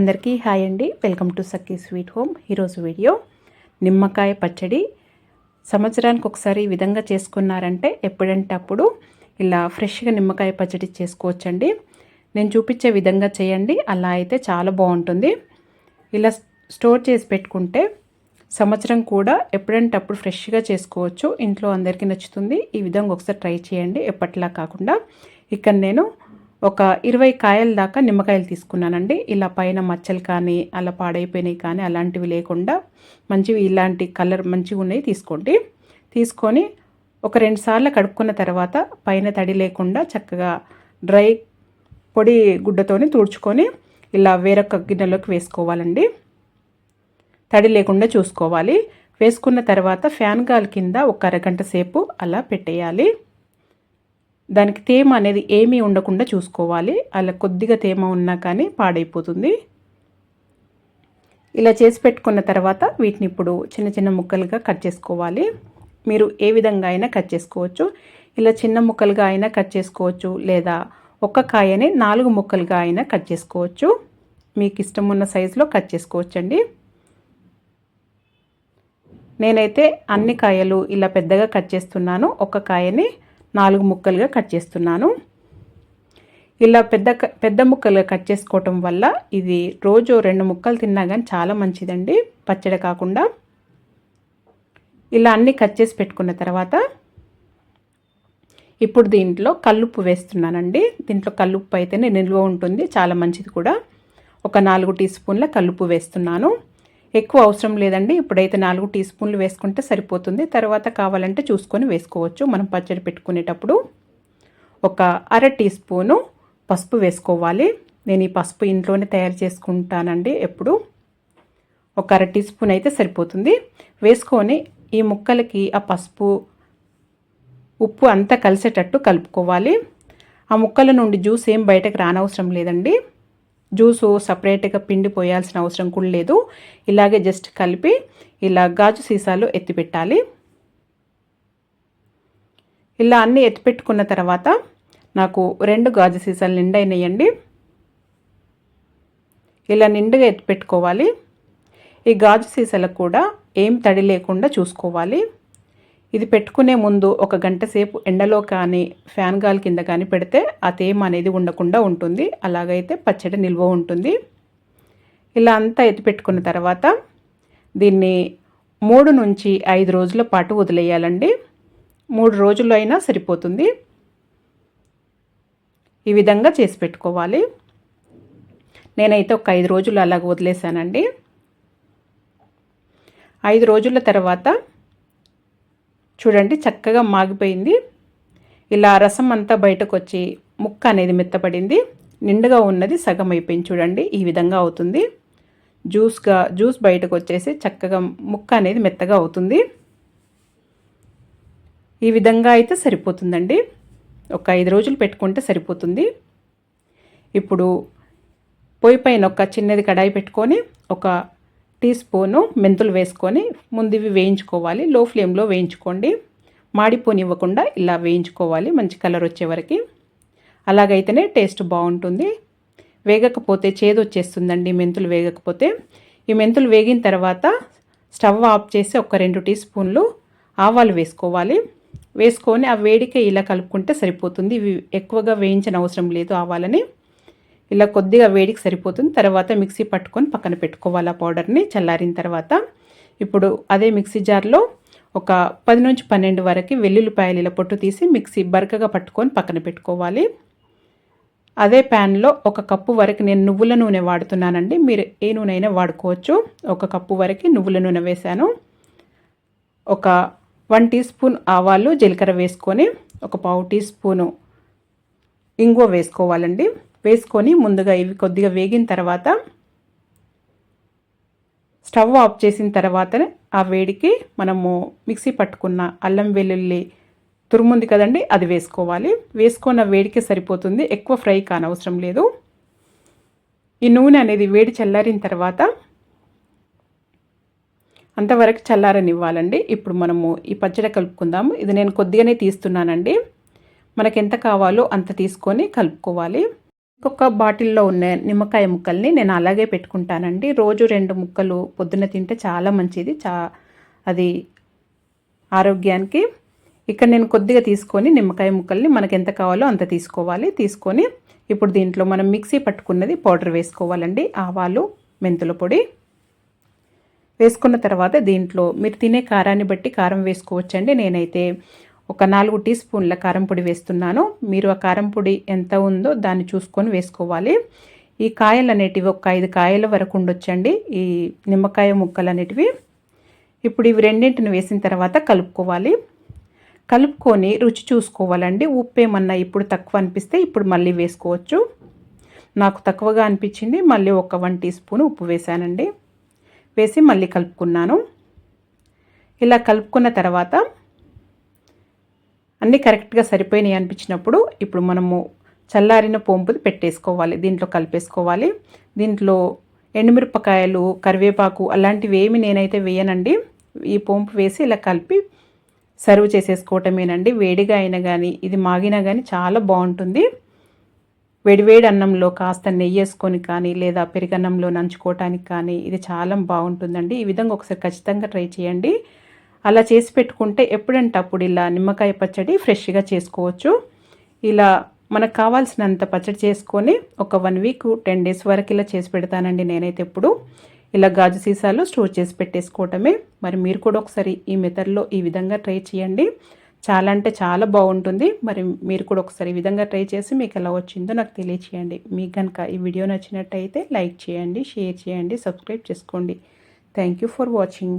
అందరికీ హాయ్ అండి. Welcome to Sakki sweet home ఈరోజు వీడియో నిమ్మకాయ పచ్చడి. సంవత్సరానికి ఒకసారి ఈ విధంగా చేసుకున్నారంటే ఎప్పుడంటే అప్పుడు ఇలా ఫ్రెష్గా నిమ్మకాయ పచ్చడి చేసుకోవచ్చండి. నేను చూపించే విధంగా చేయండి. అలా అయితే చాలా బాగుంటుంది. ఇలా స్టోర్ చేసి పెట్టుకుంటే సంవత్సరం కూడా ఎప్పుడంటే అప్పుడు ఫ్రెష్గా చేసుకోవచ్చు. ఇంట్లో అందరికీ నచ్చుతుంది. ఈ విధంగా ఒకసారి ట్రై చేయండి. ఎప్పటిలా కాకుండా. ఇక్కడ నేను ఒక ఇరవై కాయల దాకా నిమ్మకాయలు తీసుకున్నానండి. ఇలా పైన మచ్చలు కానీ అలా పాడైపోయినాయి కానీ అలాంటివి లేకుండా మంచివి ఇలాంటి కలర్ మంచిగా ఉన్నాయి తీసుకోండి. తీసుకొని ఒక రెండు సార్లు కడుక్కున్న తర్వాత పైన తడి లేకుండా చక్కగా డ్రై పొడి గుడ్డతోని తుడుచుకొని ఇలా వేరొక గిన్నెలోకి వేసుకోవాలండి. తడి లేకుండా చూసుకోవాలి. వేసుకున్న తర్వాత ఫ్యాన్ గాల్ కింద ఒక అరగంట సేపు అలా పెట్టేయాలి. దానికి తేమ అనేది ఏమీ ఉండకుండా చూసుకోవాలి. అలా కొద్దిగా తేమ ఉన్నా కానీ పాడైపోతుంది. ఇలా చేసి పెట్టుకున్న తర్వాత వీటిని ఇప్పుడు చిన్న చిన్న ముక్కలుగా కట్ చేసుకోవాలి. మీరు ఏ విధంగా అయినా కట్ చేసుకోవచ్చు. ఇలా చిన్న ముక్కలుగా అయినా కట్ చేసుకోవచ్చు. లేదా ఒక్క కాయని నాలుగు ముక్కలుగా అయినా కట్ చేసుకోవచ్చు. మీకు ఇష్టం ఉన్న సైజులో కట్ చేసుకోవచ్చండి. నేనైతే అన్ని కాయలు ఇలా పెద్దగా కట్ చేస్తున్నాను. ఒక్క కాయని నాలుగు ముక్కలుగా కట్ చేస్తున్నాను. ఇలా పెద్ద పెద్ద ముక్కలుగా కట్ చేసుకోవటం వల్ల ఇది రోజు రెండు ముక్కలు తిన్నా కానీ చాలా మంచిదండి పచ్చడి కాకుండా. ఇలా అన్నీ కట్ చేసి పెట్టుకున్న తర్వాత ఇప్పుడు దీంట్లో కల్లుప్పు వేస్తున్నానండి. దీంట్లో కల్లుప్పు అయితేనే నిల్వ ఉంటుంది చాలా మంచిది కూడా. ఒక నాలుగు టీ స్పూన్ల కల్లుప్పు వేస్తున్నాను. ఎక్కువ అవసరం లేదండి. ఇప్పుడైతే నాలుగు టీ స్పూన్లు వేసుకుంటే సరిపోతుంది. తర్వాత కావాలంటే చూసుకొని వేసుకోవచ్చు. మనం పచ్చడి పెట్టుకునేటప్పుడు ఒక అర టీ స్పూను పసుపు వేసుకోవాలి. నేను ఈ పసుపు ఇంట్లోనే తయారు చేసుకుంటానండి ఎప్పుడు. ఒక అర టీ స్పూన్ అయితే సరిపోతుంది. వేసుకొని ఈ ముక్కలకి ఆ పసుపు ఉప్పు అంతా కలిసేటట్టు కలుపుకోవాలి. ఆ ముక్కల నుండి జ్యూస్ ఏం బయటకు రానవసరం లేదండి. జ్యూసు సపరేట్గా పిండి పోయాల్సిన అవసరం కూడా లేదు. ఇలాగే జస్ట్ కలిపి ఇలా గాజు సీసాలు ఎత్తిపెట్టాలి ఇలా అన్నీ ఎత్తిపెట్టుకున్న తర్వాత నాకు రెండు గాజు సీసాలు నిండైనాయండి. ఇలా నిండుగా ఎత్తిపెట్టుకోవాలి ఈ గాజు సీసాలకు కూడా ఏం తడి లేకుండా చూసుకోవాలి. ఇది పెట్టుకునే ముందు ఒక గంట సేపు ఎండలో కానీ ఫ్యాన్ గాలి కింద కానీ పెడితే ఆ తేమ అనేది ఉండకుండా ఉంటుంది. అలాగైతే పచ్చడి నిల్వ ఉంటుంది. ఇలా అంతా ఎత్తి పెట్టుకున్న తర్వాత దీన్ని మూడు నుంచి ఐదు రోజుల పాటు వదిలేయాలండి. మూడు రోజుల్లో అయినా సరిపోతుంది. ఈ విధంగా చేసి పెట్టుకోవాలి. నేనైతే ఒక ఐదు రోజులు అలాగ వదిలేసానండి ఐదు రోజుల తర్వాత చూడండి చక్కగా మాగిపోయింది. ఇలా రసం అంతా బయటకు వచ్చి ముక్క అనేది మెత్తపడింది. నిండుగా ఉన్నది సగం అయిపోయింది చూడండి ఈ విధంగా అవుతుంది. జ్యూస్గా జ్యూస్ బయటకు వచ్చేసి చక్కగా ముక్క అనేది మెత్తగా అవుతుంది. ఈ విధంగా అయితే సరిపోతుందండి. ఒక ఐదు రోజులు పెట్టుకుంటే సరిపోతుంది. ఇప్పుడు పొయ్యి పైన ఒక చిన్నది కడాయి పెట్టుకొని ఒక టీ స్పూను మెంతులు వేసుకొని ముందు ఇవి వేయించుకోవాలి. లో ఫ్లేమ్లో వేయించుకోండి. మాడిపోనివ్వకుండా ఇలా వేయించుకోవాలి. మంచి కలర్ వచ్చే వరకు. అలాగైతేనే టేస్ట్ బాగుంటుంది. వేగకపోతే చేదు వచ్చేస్తుందండి మెంతులు వేగకపోతే. ఈ మెంతులు వేగిన తర్వాత స్టవ్ ఆఫ్ చేసి ఒక రెండు టీ స్పూన్లు ఆవాలు వేసుకోవాలి. వేసుకొని ఆ వేడికే ఇలా కలుపుకుంటే సరిపోతుంది. ఇవి ఎక్కువగా వేయించిన అవసరం లేదు ఆవాలని. ఇలా కొద్దిగా వేడికి సరిపోతుంది. తర్వాత మిక్సీ పట్టుకొని పక్కన పెట్టుకోవాలి ఆ పౌడర్ని. చల్లారిన తర్వాత ఇప్పుడు అదే మిక్సీ జార్లో ఒక పది నుంచి పన్నెండు వరకు వెల్లుల్లిపాయలు ఇలా పొట్టు తీసి మిక్సీ బరకగా పట్టుకొని పక్కన పెట్టుకోవాలి. అదే ప్యాన్లో ఒక కప్పు వరకు నేను నువ్వుల నూనె వాడుతున్నానండి. మీరు ఏ నూనె అయినా వాడుకోవచ్చు. ఒక కప్పు వరకు నువ్వుల నూనె వేశాను. ఒక వన్ టీ స్పూన్ ఆవాలు జీలకర్ర వేసుకొని ఒక పావు టీ స్పూను ఇంగువ వేసుకోవాలండి. వేసుకొని ముందుగా ఇవి కొద్దిగా వేగిన తర్వాత స్టవ్ ఆఫ్ చేసిన తర్వాత ఆ వేడికి మనము మిక్సీ పట్టుకున్న అల్లం వెల్లుల్లి తురుముంది కదండి అది వేసుకోవాలి. వేసుకున్న వేడికి సరిపోతుంది ఎక్కువ ఫ్రై కానవసరం లేదు. ఈ నూనె అనేది వేడి చల్లారిన తర్వాత అంతవరకు చల్లారనివ్వాలండి. ఇప్పుడు మనము ఈ పచ్చడి కలుపుకుందాము. ఇది నేను కొద్దిగానే తీస్తున్నానండి. మనకు ఎంత కావాలో అంత తీసుకొని కలుపుకోవాలి. ఇంకొక బాటిల్లో ఉన్న నిమ్మకాయ ముక్కల్ని నేను అలాగే పెట్టుకుంటానండి. రోజు రెండు ముక్కలు పొద్దున్న తింటే చాలా మంచిది. చా అది ఆరోగ్యానికి. ఇక్కడ నేను కొద్దిగా తీసుకొని నిమ్మకాయ ముక్కల్ని మనకు ఎంత కావాలో అంత తీసుకోవాలి. తీసుకొని ఇప్పుడు దీంట్లో మనం మిక్సీ పట్టుకున్నది పౌడర్ వేసుకోవాలండి. ఆవాలు మెంతుల పొడి. వేసుకున్న తర్వాత దీంట్లో మీరు తినే కారాన్ని బట్టి కారం వేసుకోవచ్చండి. నేనైతే ఒక నాలుగు టీ స్పూన్ల కారంపొడి వేస్తున్నాను. మీరు ఆ కారంపొడి ఎంత ఉందో దాన్ని చూసుకొని వేసుకోవాలి. ఈ కాయలు అనేటివి ఒక ఐదు కాయల వరకు ఉండొచ్చండి. ఈ నిమ్మకాయ ముక్కలు అనేటివి ఇప్పుడు ఇవి రెండింటిని వేసిన తర్వాత కలుపుకోవాలి. కలుపుకొని రుచి చూసుకోవాలండి. ఉప్పు ఏమన్నా ఇప్పుడు తక్కువ అనిపిస్తే ఇప్పుడు మళ్ళీ వేసుకోవచ్చు. నాకు తక్కువగా అనిపించింది. మళ్ళీ ఒక వన్ టీ స్పూన్ ఉప్పు వేసానండి వేసి మళ్ళీ కలుపుకున్నాను. ఇలా కలుపుకున్న తర్వాత అన్నీ కరెక్ట్గా సరిపోయినాయి అనిపించినప్పుడు ఇప్పుడు మనము చల్లారిన పోంపుది పెట్టేసుకోవాలి దీంట్లో కలిపేసుకోవాలి. దీంట్లో ఎండుమిరపకాయలు కరివేపాకు అలాంటివి ఏమి నేనైతే వేయనండి. ఈ పోంపు వేసి ఇలా కలిపి సర్వ్ చేసేసుకోవటమేనండి. వేడిగా అయినా కానీ ఇది మాగినా కానీ చాలా బాగుంటుంది. వేడివేడి అన్నంలో కాస్త నెయ్యి వేసుకొని కానీ లేదా పెరిగన్నంలో నంచుకోవటానికి కానీ ఇది చాలా బాగుంటుందండి. ఈ విధంగా ఒకసారి ఖచ్చితంగా ట్రై చేయండి. అలా చేసి పెట్టుకుంటే ఎప్పుడంటే అప్పుడు ఇలా నిమ్మకాయ పచ్చడి ఫ్రెష్గా చేసుకోవచ్చు. ఇలా మనకు కావాల్సినంత పచ్చడి చేసుకొని ఒక వన్ వీక్ టెన్ డేస్ వరకు ఇలా చేసి పెడతానండి నేనైతే ఎప్పుడు. ఇలా గాజు సీసాలు స్టోర్ చేసి పెట్టేసుకోవటమే. మరి మీరు కూడా ఒకసారి ఈ మెథడ్లో ఈ విధంగా ట్రై చేయండి. చాలా అంటే చాలా బాగుంటుంది. మరి మీరు కూడా ఒకసారి ఈ విధంగా ట్రై చేసి మీకు ఎలా వచ్చిందో నాకు తెలియచేయండి. మీకు కనుక ఈ వీడియో నచ్చినట్టయితే లైక్ చేయండి షేర్ చేయండి సబ్స్క్రైబ్ చేసుకోండి. Thank for watching